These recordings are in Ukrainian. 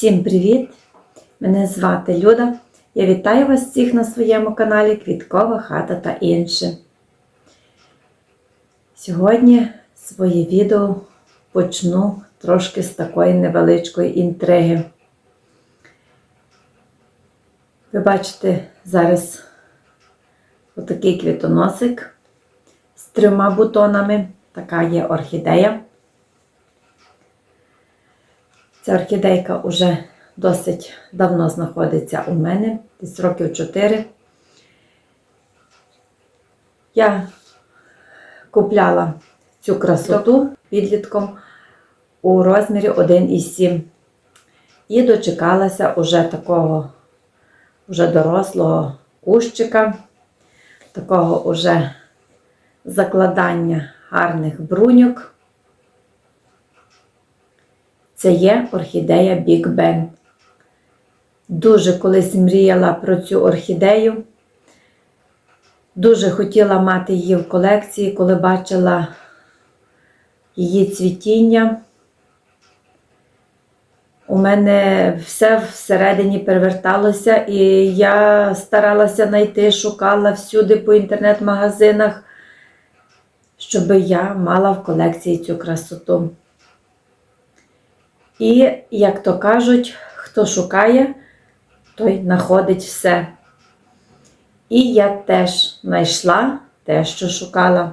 Всім привіт! Мене звати Люда. Я вітаю вас всіх на своєму каналі Квіткова хата та інше. Сьогодні своє відео почну трошки з такої невеличкої інтриги. Ви бачите зараз отакий квітоносик з трьома бутонами. Така є орхідея. Ця орхідейка вже досить давно знаходиться у мене, десь років 4. Я купляла цю красоту підлітком у розмірі 1,7 і дочекалася уже такого вже дорослого кущика, такого уже закладання гарних бруньок. Це є орхідея Big Ben. Дуже колись мріяла про цю орхідею. Дуже хотіла мати її в колекції, коли бачила її цвітіння. У мене все всередині переверталося, і я старалася знайти, шукала всюди по інтернет-магазинах, щоб я мала в колекції цю красоту. І, як то кажуть, хто шукає, той знаходить все. І я теж знайшла те, що шукала.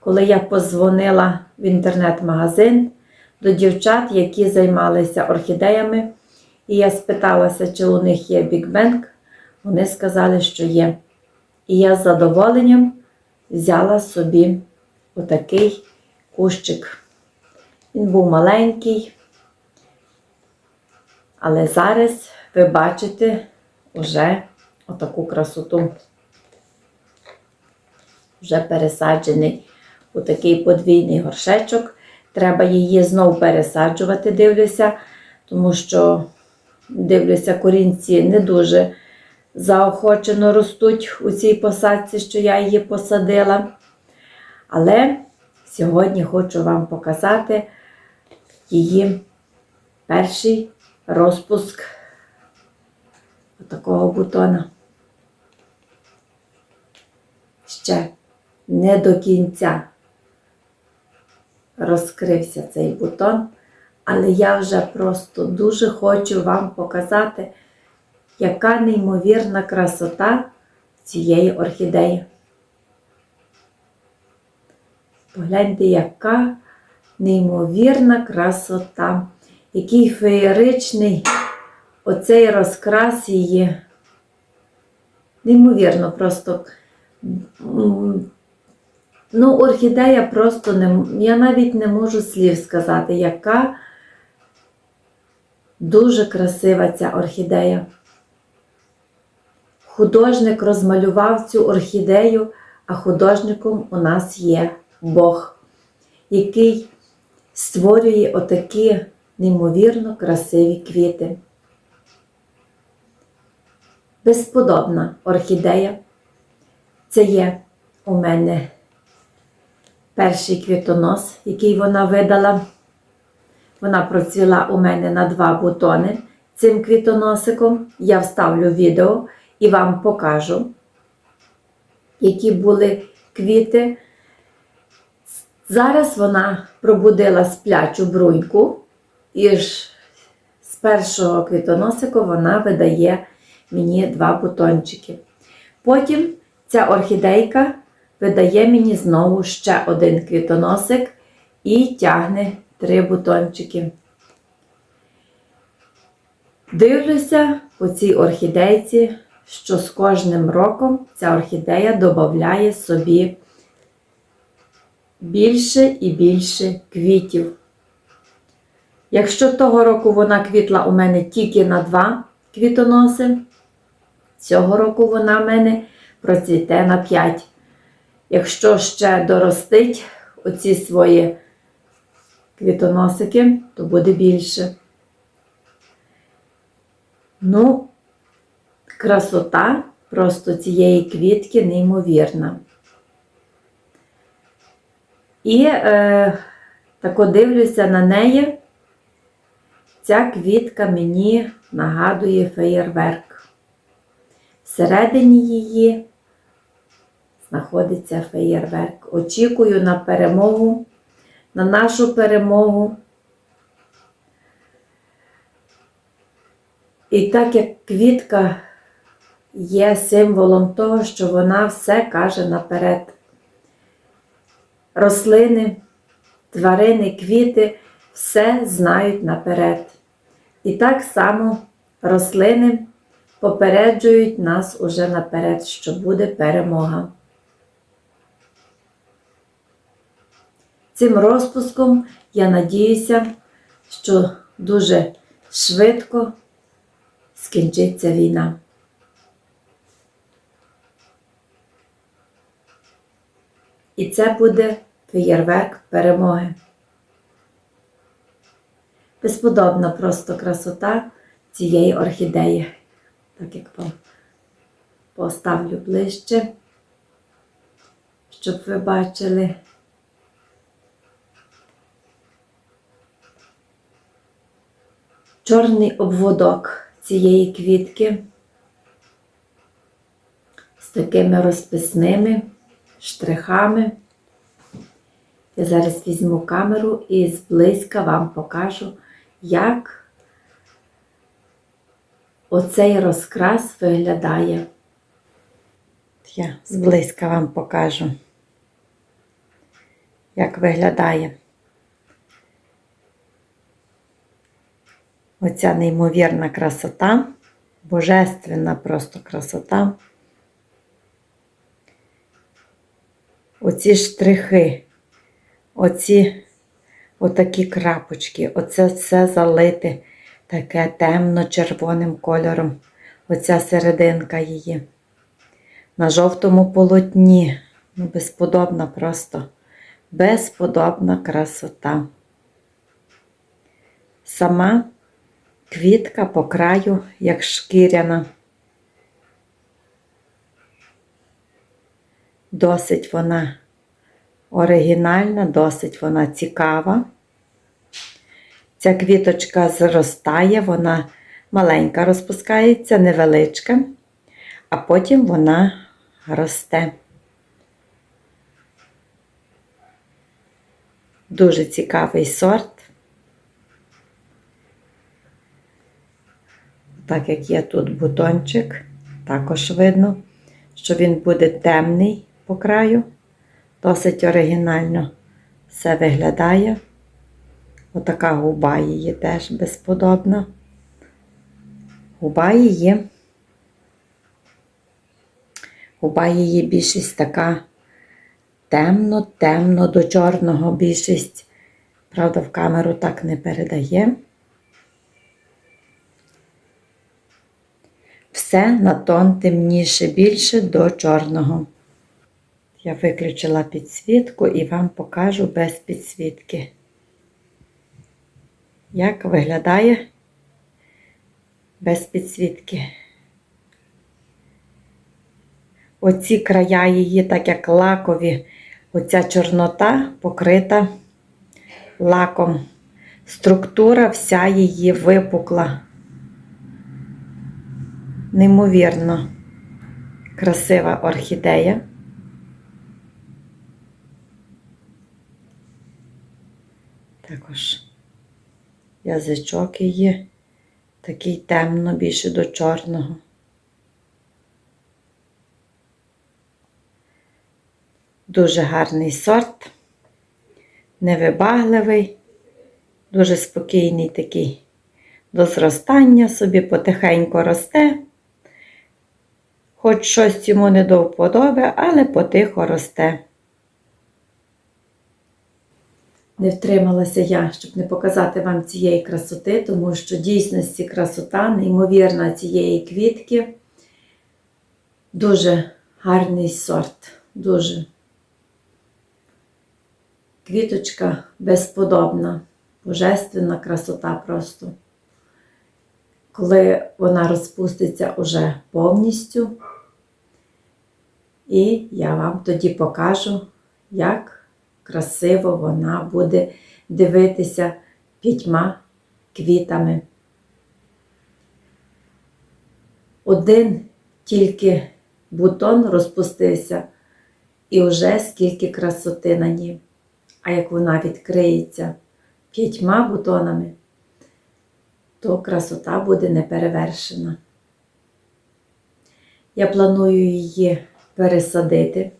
Коли я позвонила в інтернет-магазин до дівчат, які займалися орхідеями, і я спиталася, чи у них є Bang, вони сказали, що є. І я з задоволенням взяла собі отакий кущик. Він був маленький. Але зараз ви бачите вже отаку красоту. Вже пересаджений у такий подвійний горшечок. Треба її знову пересаджувати, дивлюся, тому що, дивлюся, корінці не дуже заохочено ростуть у цій посадці, що я її посадила. Але сьогодні хочу вам показати її перший розпуск такого бутона. Ще не до кінця розкрився цей бутон, але я вже просто дуже хочу вам показати, яка неймовірна красота цієї орхідеї. Погляньте, яка неймовірна красота який феєричний оцей розкрас її. Неймовірно, просто. Ну, орхідея просто не. Я навіть не можу слів сказати, яка дуже красива ця орхідея. Художник розмалював цю орхідею, а художником у нас є Бог, який створює отакі неймовірно красиві квіти. Безподобна орхідея. Це є у мене перший квітонос, який вона видала. Вона процвіла у мене на два бутони цим квітоносиком. Я вставлю відео і вам покажу, які були квіти. Зараз вона пробудила сплячу бруньку. І з першого квітоносику вона видає мені два бутончики. Потім ця орхідейка видає мені знову ще один квітоносик і тягне три бутончики. Дивлюся по цій орхідейці, що з кожним роком ця орхідея додає собі більше і більше квітів. Якщо того року вона квітла у мене тільки на два квітоноси, цього року вона в мене процвіте на 5. Якщо ще доростить оці свої квітоносики, то буде більше. Ну, красота просто цієї квітки неймовірна. І е, тако дивлюся на неї. Ця квітка мені нагадує феєрверк. Всередині її знаходиться феєрверк. Очікую на перемогу, на нашу перемогу. І так як квітка є символом того, що вона все каже наперед. Рослини, тварини, квіти все знають наперед. І так само рослини попереджують нас уже наперед, що буде перемога. Цим розпуском я надіюся, що дуже швидко скінчиться війна. І це буде феєрверк перемоги. Безподобна просто красота цієї орхідеї. Так як по- поставлю ближче, щоб ви бачили. Чорний обводок цієї квітки з такими розписними штрихами. Я зараз візьму камеру і зблизька вам покажу, як оцей розкрас виглядає. Я зблизька вам покажу, як виглядає. Оця неймовірна красота, божественна просто красота. Оці штрихи, оці отакі крапочки, оце все залите таке темно-червоним кольором. Оця серединка її. На жовтому полотні. Ну, безподобна просто, безподобна красота. Сама квітка по краю, як шкіряна. Досить вона оригінальна, досить вона цікава. Ця квіточка зростає, вона маленька розпускається, невеличка, а потім вона росте. Дуже цікавий сорт. Так як є тут бутончик, також видно, що він буде темний по краю. Досить оригінально все виглядає. Отака губа її теж безподобна. Губа її. Губа її більшість така темно-темно до чорного більшість. Правда, в камеру так не передає. Все на тон темніше, більше до чорного. Я виключила підсвітку і вам покажу без підсвітки. Як виглядає без підсвітки. Оці края її, так як лакові, оця чорнота покрита лаком. Структура вся її випукла. Неймовірно красива орхідея. Також язичок її такий темно, більше до чорного. Дуже гарний сорт, невибагливий, дуже спокійний такий до зростання, собі потихеньку росте. Хоч щось йому не до вподоби, але потихо росте. Не втрималася я, щоб не показати вам цієї красоти, тому що дійсності красота, неймовірна цієї квітки. Дуже гарний сорт. Дуже. Квіточка безподобна, божественна красота просто. Коли вона розпуститься уже повністю, і я вам тоді покажу, як красиво вона буде дивитися п'ятьма квітами. Один тільки бутон розпустився, і вже скільки красоти на ній. А як вона відкриється п'ятьма бутонами, то красота буде неперевершена. Я планую її пересадити.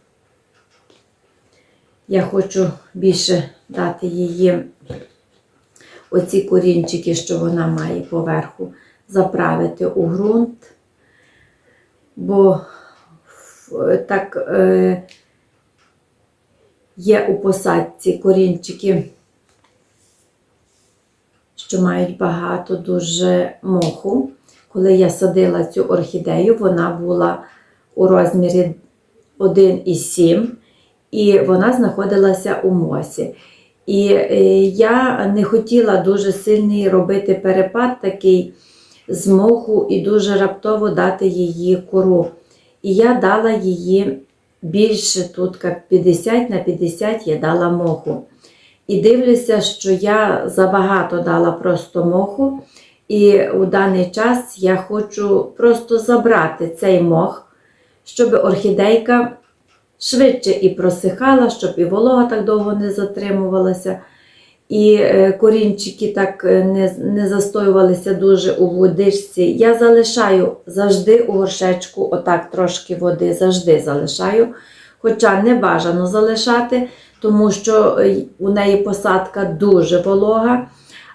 Я хочу більше дати її оці корінчики, що вона має поверху, заправити у ґрунт, бо так е, є у посадці корінчики, що мають багато дуже моху. Коли я садила цю орхідею, вона була у розмірі 1,7 і вона знаходилася у мосі. І е, я не хотіла дуже сильний робити перепад такий з моху і дуже раптово дати її кору. І я дала її більше тут, як 50 на 50 я дала моху. І дивлюся, що я забагато дала просто моху. І у даний час я хочу просто забрати цей мох, щоб орхідейка швидше і просихала, щоб і волога так довго не затримувалася, і е, корінчики так е, не, не застоювалися дуже у водичці. Я залишаю завжди у горшечку, отак трошки води завжди залишаю. Хоча не бажано залишати, тому що е, у неї посадка дуже волога.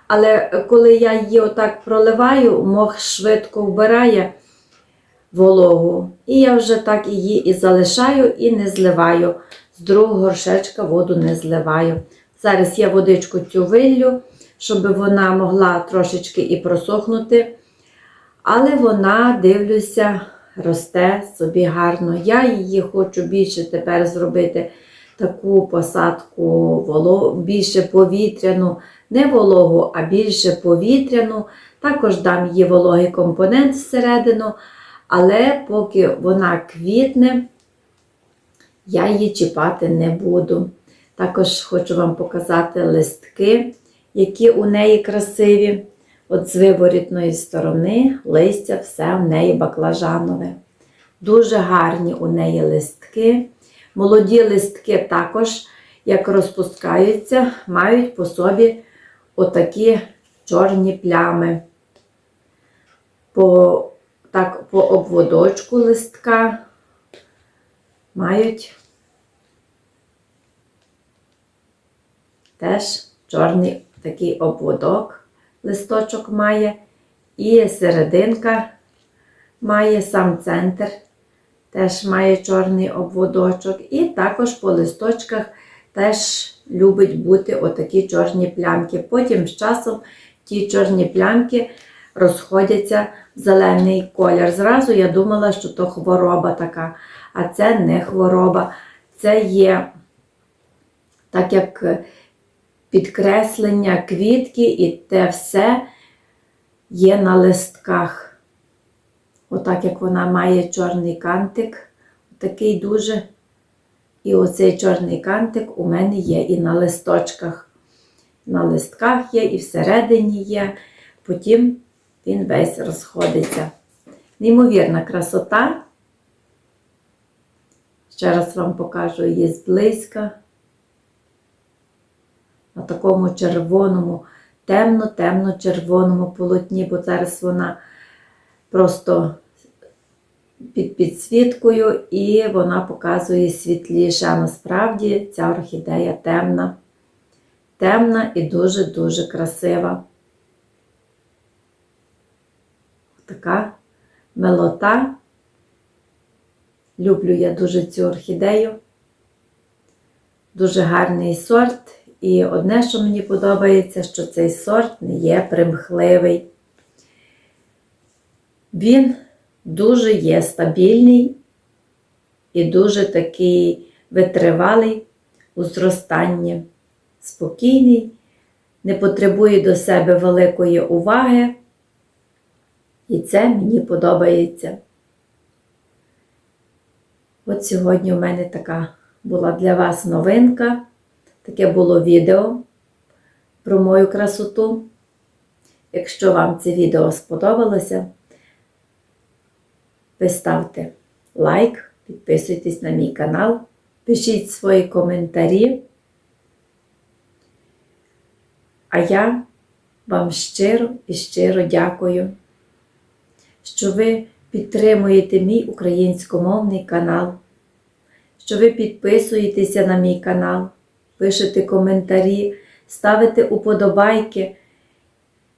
Але коли я її отак проливаю, мох швидко вбирає вологу. І я вже так її і залишаю, і не зливаю. З другого горшечка воду не зливаю. Зараз я водичку цю виллю, щоб вона могла трошечки і просохнути. Але вона, дивлюся, росте собі гарно. Я її хочу більше тепер зробити таку посадку більше повітряну, не вологу, а більше повітряну. Також дам їй вологий компонент всередину, але поки вона квітне, я її чіпати не буду. Також хочу вам показати листки, які у неї красиві. От з виворітної сторони листя все в неї баклажанове. Дуже гарні у неї листки. Молоді листки також, як розпускаються, мають по собі отакі чорні плями. По, так, по обводочку листка мають теж чорний такий обводок, листочок має, і серединка має сам центр, теж має чорний обводочок, і також по листочках теж любить бути отакі чорні плямки. Потім з часом ті чорні плямки розходяться в зелений колір. Зразу я думала, що то хвороба така, а це не хвороба. Це є так як підкреслення квітки і те все є на листках. Отак як вона має чорний кантик, такий дуже. І оцей чорний кантик у мене є і на листочках. На листках є, і всередині є. Потім він весь розходиться. Неймовірна красота. Ще раз вам покажу її зблизька. На такому червоному, темно-темно-червоному полотні, бо зараз вона просто під підсвіткою і вона показує світліше. А насправді ця орхідея темна, темна і дуже-дуже красива. Така милота. Люблю я дуже цю орхідею. Дуже гарний сорт. І одне, що мені подобається, що цей сорт не є примхливий. Він дуже є стабільний і дуже такий витривалий у зростанні, спокійний, не потребує до себе великої уваги. І це мені подобається. От сьогодні у мене така була для вас новинка. Таке було відео про мою красоту. Якщо вам це відео сподобалося, ви ставте лайк, підписуйтесь на мій канал, пишіть свої коментарі. А я вам щиро і щиро дякую, що ви підтримуєте мій українськомовний канал, що ви підписуєтеся на мій канал, пишете коментарі, ставите уподобайки.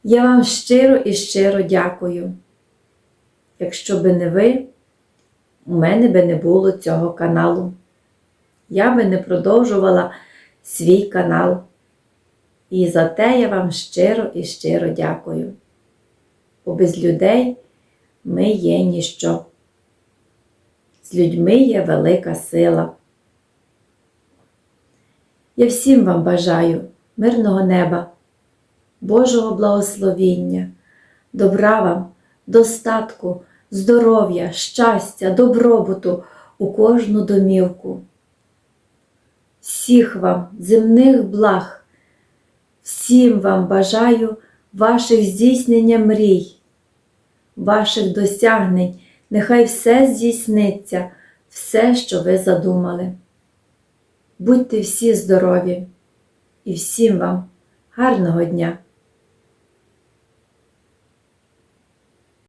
Я вам щиро і щиро дякую. Якщо би не ви, у мене би не було цього каналу. Я би не продовжувала свій канал. І за те я вам щиро і щиро дякую. Бо без людей ми є ніщо. З людьми є велика сила. Я всім вам бажаю мирного неба, Божого благословіння, добра вам, достатку, здоров'я, щастя, добробуту у кожну домівку. Всіх вам земних благ. Всім вам бажаю ваших здійснення мрій, ваших досягнень. Нехай все здійсниться, все, що ви задумали. Будьте всі здорові і всім вам гарного дня!